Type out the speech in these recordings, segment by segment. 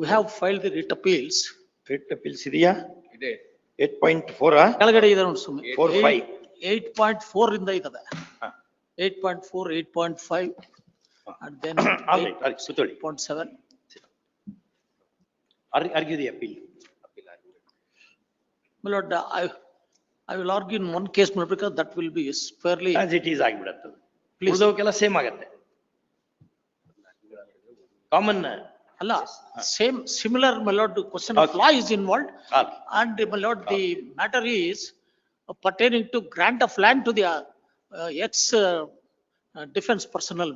We have filed the writ appeals. Rate appeals, ಇದೆಯಾ ಇದೆ eight point four ಕೆಳಗಡೆ ಇದೆ ನೋಡಿ ಸುಮ್ಮನೆ four five eight point four ಇಂದ ಇದೆ eight point four eight argue the appeal my lord i i will argue in one case because that will be fairly as it Please is same ಉಳಿದವಕ್ಕೆಲ್ಲ Common ಆಗುತ್ತೆ common ಅಲ್ಲ same similar my question of law is involved, and and my lord the pertaining to grant of land to the uh, uh, ex uh, defense personnel.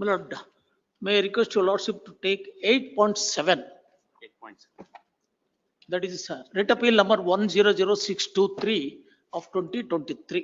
My Lord, hmm? may I request your lordship to take 8.7. 8.7. That is writ appeal number 100623 of 2023.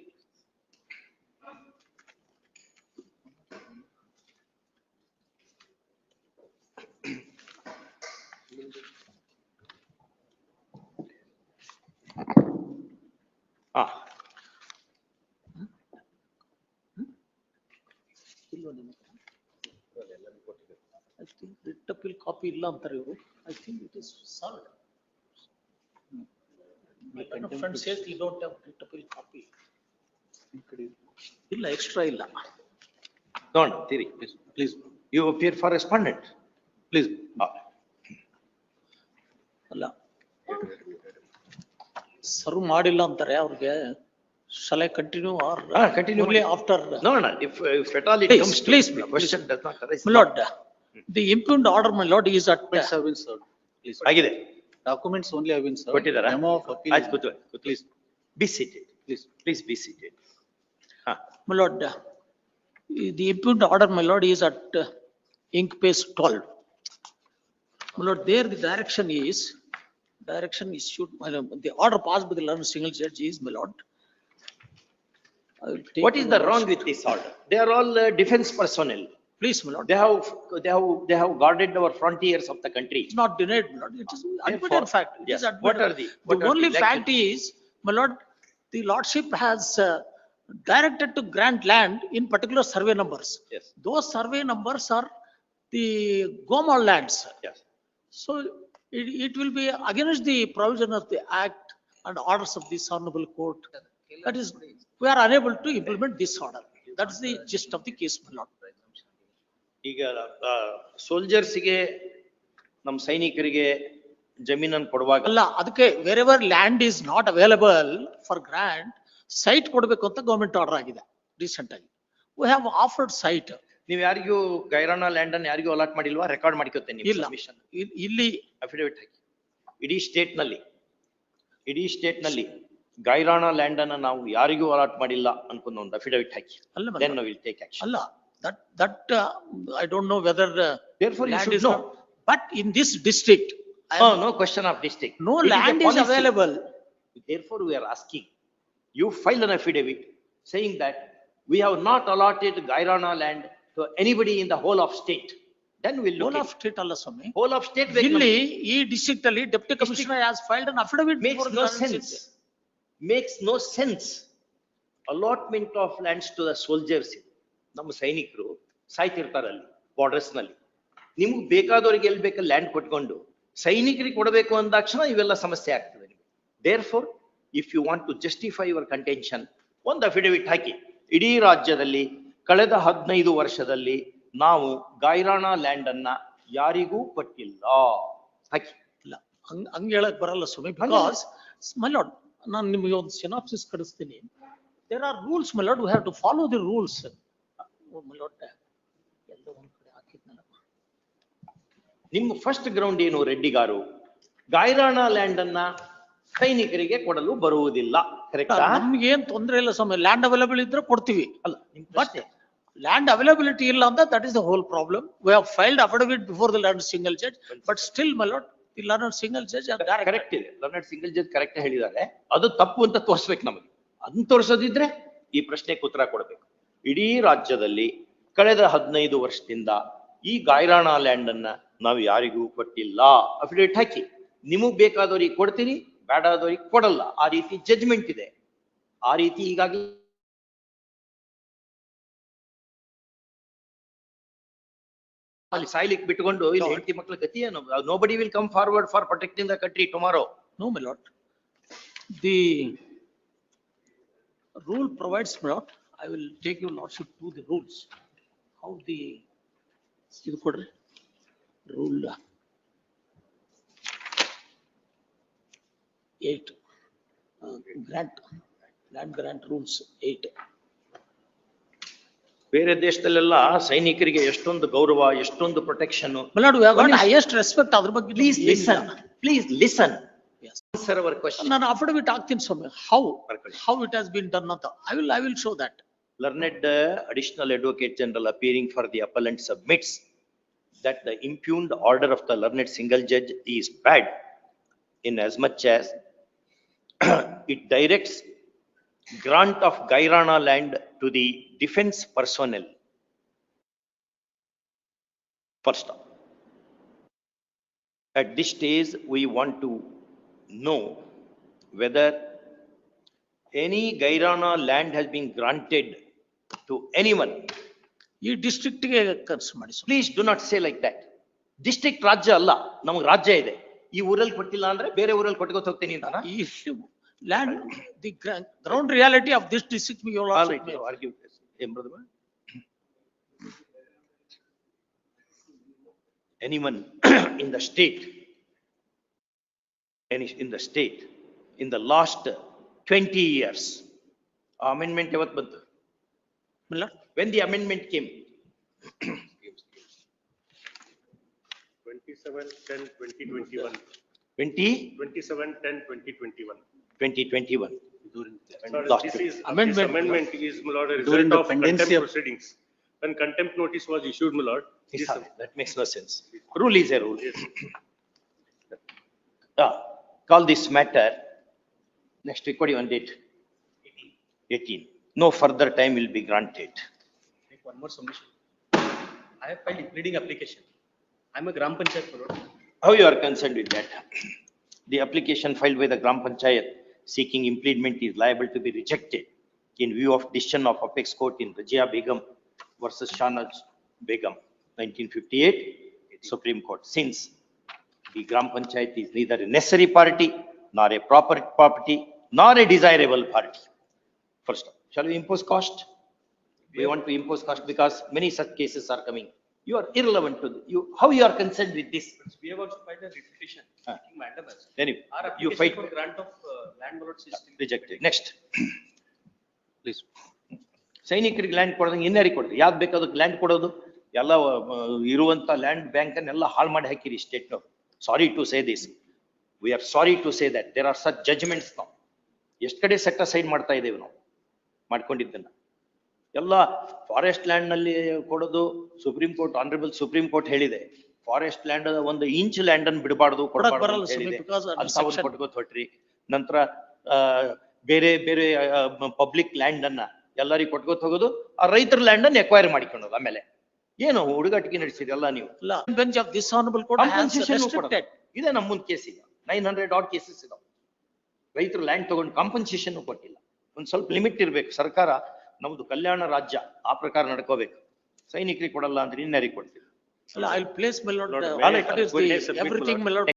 ಇಲ್ಲ ಅಂತಾರೆ ಇವರು I think it is settled my ಕನ್ಫ್ರೆಂಡ್ಸ್ ಹೇಳ್ತೀರೋಟ್ to copy ಇಕ್ಕೆಲ್ಲ ಇಲ್ಲ extra ಇಲ್ಲ ನೋಡಿ please you appear for respondent please ಅಲ್ಲ sir ಮಾಡಿಲ್ಲ ಅಂತಾರೆ ಅವರಿಗೆ ಸಲೆ ಕಂಟಿನ್ಯೂ ಆ ಕಂಟಿನ್ಯೂ ಬಿ ಆಫ್ಟರ್ ನೋಡಿ if fatality comes please the question does not raise my lord the impugned order, my lord, is at, Documents Please. I get it. ಆಗಿದೆ Documents only have been served. I'm of appeal. ಆಯ್ತು ಕೂತ್ಕೊಳ್ಳಿ ಕೂತ್ಕೊಳ್ಳಿ Please, be seated please. Please be my lord, the impugned order, my lord, is at uh, ink page 12. My lord, there the direction is, direction issued, my lord, the order passed by the learned single judge is, my lord. What is the wrong with this order? They are all uh, defense personnel. Please, my lord. They have, they have, they have guarded our frontiers of the country. It's not denied, my lord. It is ah, admitted fact. It admitted. What are the? the only fact is, my lord, the lordship has uh, directed to grant land in particular survey numbers. Yes. Those survey numbers are the Gomal lands. Yes. So it, it will be against the provision of the act and orders of this honorable court. That is, we are unable to implement this order. That's the gist of the case, my lord. ಈಗ ಸೋಲ್ಜರ್ಸ್ಗೆ ನಮ್ಮ ಸೈನಿಕರಿಗೆ ಜಮೀನನ್ನು ಕೊಡುವಾಗ ಅಲ್ಲ ಅದಕ್ಕೆ wherever land is not available for grant site ಕೊಡಬೇಕು ಅಂತ government order ಆಗಿದೆ ರೀಸೆಂಟ್ ಆಗಿ ವಿ ಹ್ಯಾವ್ ಆಫರ್ಡ್ ಸೈಟ್ ನೀವು ಯಾರಿಗೂ ಗೈರಾನ ಲ್ಯಾಂಡ್ ಅನ್ನು ಯಾರಿಗೂ ಅಲಾಟ್ ಮಾಡಿಲ್ವಾ ರೆಕಾರ್ಡ್ ಮಾಡ್ಕೋತೇನೆ ಇಲ್ಲ ಇಲ್ಲಿ ಅಫಿಡವಿಟ್ ಹಾಕಿ ಇಡೀ ಸ್ಟೇಟ್ ನಲ್ಲಿ ಇಡೀ ಸ್ಟೇಟ್ ನಲ್ಲಿ ಗೈರಾಣ ಲ್ಯಾಂಡ್ ಅನ್ನು ನಾವು ಯಾರಿಗೂ ಅಲಾಟ್ ಮಾಡಿಲ್ಲ ಅನ್ಕೊಂಡು ಒಂದು ಅಫಿಡವಿಟ್ ಹಾಕಿ ಅಲ್ಲ ಟೇಕ್ ಆಕ್ಷನ್ ಅಲ್ಲ That, that, uh, I don't know whether uh, Therefore, you land should is know. not, but in this district, Oh No, question of district. no It land is available. Therefore, we are asking, you file an affidavit saying that we have not allotted Gairana land to anybody in the whole of state. Then we'll look Whole of at, state ಅಲ್ಲ ಸ್ವಾಮಿ whole of state. Really, come. district ಈ district has filed an affidavit Makes no sense. Makes no sense. Allotment of lands to the soldiers. ನಮ್ಮ ಸೈನಿಕರು ಸಾಯ್ತಿರ್ತಾರ ಅಲ್ಲಿ borders ನಲ್ಲಿ ನಿಮ್ಗೆ ಬೇಕಾದವ್ರಿಗೆ ಎಲ್ಲಿ ಬೇಕಲ್ಲಿ ಲ್ಯಾಂಡ್ ಕೊಟ್ಕೊಂಡು ಸೈನಿಕರಿಗೆ ಕೊಡಬೇಕು ಅಂದಾಕ್ಷಣ ಇವೆಲ್ಲ ಸಮಸ್ಯೆ ಆಗ್ತದೆ ನಿಮಗೆ therefore if you want to justify your contention ಒಂದು ಅಫಿಡವಿಟ್ ಹಾಕಿ ಇಡೀ ರಾಜ್ಯದಲ್ಲಿ ಕಳೆದ ಹದಿನೈದು ವರ್ಷದಲ್ಲಿ ನಾವು ಗಾಯರಾಣ ಲ್ಯಾಂಡ್ ಅನ್ನ ಯಾರಿಗೂ ಕೊಟ್ಟಿಲ್ಲ ಹಾಕಿ ಇಲ್ಲ ಹಂಗ ಹಂಗ್ ಹೇಳಕ್ ಬರಲ್ಲ ಸ್ವಾಮಿ ಬಿಕಾಸ್ ಮೈಲಾಡ್ ನಾನು ನಿಮಗೆ ಒಂದು ಸಿನಾಪ್ಸಿಸ್ ಕಳಿಸ್ತೀನಿ there are rules my lord we have to follow the rules ಒಮ್ಮೆ ನಿಮ್ಮ ಫಸ್ಟ್ ಗ್ರೌಂಡ್ ಏನು ರೆಡ್ಡಿಗಾರು ಗಾಯರಾಣ ಲ್ಯಾಂಡ್ ಅನ್ನ ಸೈನಿಕರಿಗೆ ಕೊಡಲು ಬರುವುದಿಲ್ಲ ಕರೆಕ್ಟಾ ನಮ್ಗೆ ಏನ್ ತೊಂದರೆ ಇಲ್ಲ ಸ್ವಾಮಿ ಲ್ಯಾಂಡ್ ಅವೈಲೇಬಲ್ ಇದ್ರೆ ಕೊಡ್ತೀವಿ ಅಲ್ಲ ಬಟ್ ಲ್ಯಾಂಡ್ ಅವೈಲಬಿಲಿಟಿ ಇಲ್ಲ ಅಂತ that is the whole problem we have filed affidavit before the land single judge but still my the learner single judge correct ಇದೆ ಲರ್ನರ್ ಸಿಂಗಲ್ ಜಡ್ಜ್ ಕರೆಕ್ಟ್ ಹೇಳಿದ್ದಾರೆ ಅದು ತಪ್ಪು ಅಂತ ತೋರಿಸ್ಬೇಕು ನಮಗೆ ಅದನ್ನ ತೋರಿಸೋದಿದ್ರೆ ಈ ಪ್ರಶ್ನೆಗೆ ಉತ್ತರ ಕೊಡಬೇಕು ಇಡೀ ರಾಜ್ಯದಲ್ಲಿ ಕಳೆದ ಹದಿನೈದು ವರ್ಷದಿಂದ ಈ ಗಾಯರಾಣ ಲ್ಯಾಂಡ್ ಅನ್ನ ನಾವು ಯಾರಿಗೂ ಕೊಟ್ಟಿಲ್ಲ ಅಫಿಡೇಟ್ ಹಾಕಿ ನಿಮಗ್ ಬೇಕಾದವ್ರಿಗೆ ಕೊಡ್ತೀರಿ ಬೇಡಾದವ್ರಿಗೆ ಕೊಡಲ್ಲ ಆ ರೀತಿ ಜಜ್ಮೆಂಟ್ ಇದೆ ಆ ರೀತಿ ಹೀಗಾಗಿ ಅಲ್ಲಿ ಸಾಯ್ಲಿಕ್ ಬಿಟ್ಕೊಂಡು ಇಲ್ಲಿ ಹೆಂಡತಿ ಮಕ್ಕಳ ಗತಿ ಏನು nobody will come forward for protecting the country tomorrow no my lord the rule provides my I will take your lordship to the rules. How the Singapore rule 8 uh, grant land grant rules 8 ಬೇರೆ ದೇಶದಲ್ಲೆಲ್ಲ ಸೈನಿಕರಿಗೆ ಎಷ್ಟೊಂದು ಗೌರವ ಎಷ್ಟೊಂದು protection my lord we have got highest respect ಅದರ ಬಗ್ಗೆ please listen please listen answer our question ನಾನು after we talk then some how how it has been done ಅಂತ I will I will show that learned additional advocate general appearing for the appellant submits that the impugned order of the learned single judge is bad in as much as it directs grant of Gairana land to the defense personnel. First, at this stage, we want to know whether any Gairana land has been granted to anyone ಈ ಡಿಸ್ಟ್ರಿಕ್ಟ್ಗೆ ಖರ್ಚು ಮಾಡಿ please do not say like that district ರಾಜ್ಯ ಅಲ್ಲ ನಮಗೆ ರಾಜ್ಯ ಇದೆ ಈ ಊರಲ್ಲಿ ಕೊಟ್ಟಿಲ್ಲ ಅಂದ್ರೆ ಬೇರೆ ಊರಲ್ಲಿ ಕೊಟ್ಕೋತ ಹೋಗ್ತೀನಿ ಅಂತ ಈ land the ground reality of this district anyone in the state anyone in the state any in the state in the ಯಾವತ್ತು ಬಂತು when the amendment came. 27 10 2021 20 27 10 2021 2021 during the is amendment is during the of contempt proceedings when contempt notice was issued my lord yes, that makes no sense rule is a rule yes. uh, call this matter next week what do you want date 18 no further time will be granted. Make one more submission. I have filed pleading application. I am a Gram Panchayat Parod. How you are concerned with that? The application filed by the Gram Panchayat seeking implement is liable to be rejected in view of decision of Apex Court in Rajya Begum versus Shahnaz Begum, 1958, Supreme Court. Since the Gram Panchayat is neither a necessary party, nor a proper property, nor a desirable party. First of all. Shall we impose cost? We want to impose cost because many such cases are coming. You are irrelevant to you. How you are concerned with this? We have also filed a litigation. Ah. Anyway, Our you fight. for grant of uh, land is rejected. Next, please. ಸೈನಿಕರಿಗೆ land ಕೊಡೋದಂಗೆ ಇನ್ಯಾರಿಗೆ ಕೊಡ್ರಿ ಯಾವ್ದು ಬೇಕು ಅದಕ್ಕೆ land ಕೊಡೋದು ಎಲ್ಲ ಇರುವಂತ ಲ್ಯಾಂಡ್ ಬ್ಯಾಂಕ್ ಅನ್ನೆಲ್ಲ ಹಾಳು ಮಾಡಿ ಹಾಕಿರಿ ಸ್ಟೇಟ್ನವ್ರು sorry to say this we are sorry to say that there are such judgments ನಾವು ಎಷ್ಟು ಕಡೆ ಸೆಟ್ ಅಸೈಡ್ ಮಾಡ್ತಾ ಇದ್ದೇವೆ ನಾವು ಮಾಡ್ಕೊಂಡಿದ್ದನ್ನ ಎಲ್ಲ ಫಾರೆಸ್ಟ್ ಲ್ಯಾಂಡ್ ನಲ್ಲಿ ಕೊಡೋದು Supreme Court honourable Supreme Court ಹೇಳಿದೆ ಫಾರೆಸ್ಟ್ ಲ್ಯಾಂಡ್ ಒಂದು ಇಂಚ್ ಲ್ಯಾಂಡ್ ಅನ್ನು ಬಿಡಬಾರ್ದು ಹೊಟ್ರಿ ನಂತರ ಬೇರೆ ಬೇರೆ ಪಬ್ಲಿಕ್ ಲ್ಯಾಂಡ್ ಅನ್ನ ಎಲ್ಲರಿಗೂ ಕೊಟ್ಕೋತ ಹೋಗೋದು ಆ ರೈತರ ಲ್ಯಾಂಡ್ ಅನ್ನು ಎಕ್ವೈರ್ ಮಾಡಿಕೊಳ್ಳೋದು ಆಮೇಲೆ ಏನು ಹುಡುಗಾಟಿಕೆ ಅಲ್ಲ ನೀವು ಇದೆ ನಮ್ಮ ಮುಂದೆ ಕೇಸ್ ಇದೆ ನೈನ್ ಹಂಡ್ರೆಡ್ ಕೇಸಸ್ ಇದಾವೆ ರೈತರು ಲ್ಯಾಂಡ್ ತಗೊಂಡು ಕಾಂಪನ್ಸೇಷನ್ ಕೊಟ್ಟಿಲ್ಲ ಒಂದು ಸ್ವಲ್ಪ ಲಿಮಿಟ್ ಇರಬೇಕು ಸರ್ಕಾರ ನಮ್ದು ಕಲ್ಯಾಣ ರಾಜ್ಯ ಆ ಪ್ರಕಾರ ನಡ್ಕೋಬೇಕು ಸೈನಿಕರಿಗೆ ಕೊಡಲ್ಲ ಅಂದ್ರೆ ಇನ್ಯಾರಿಗೆ ಕೊಡ್ತೀವಿ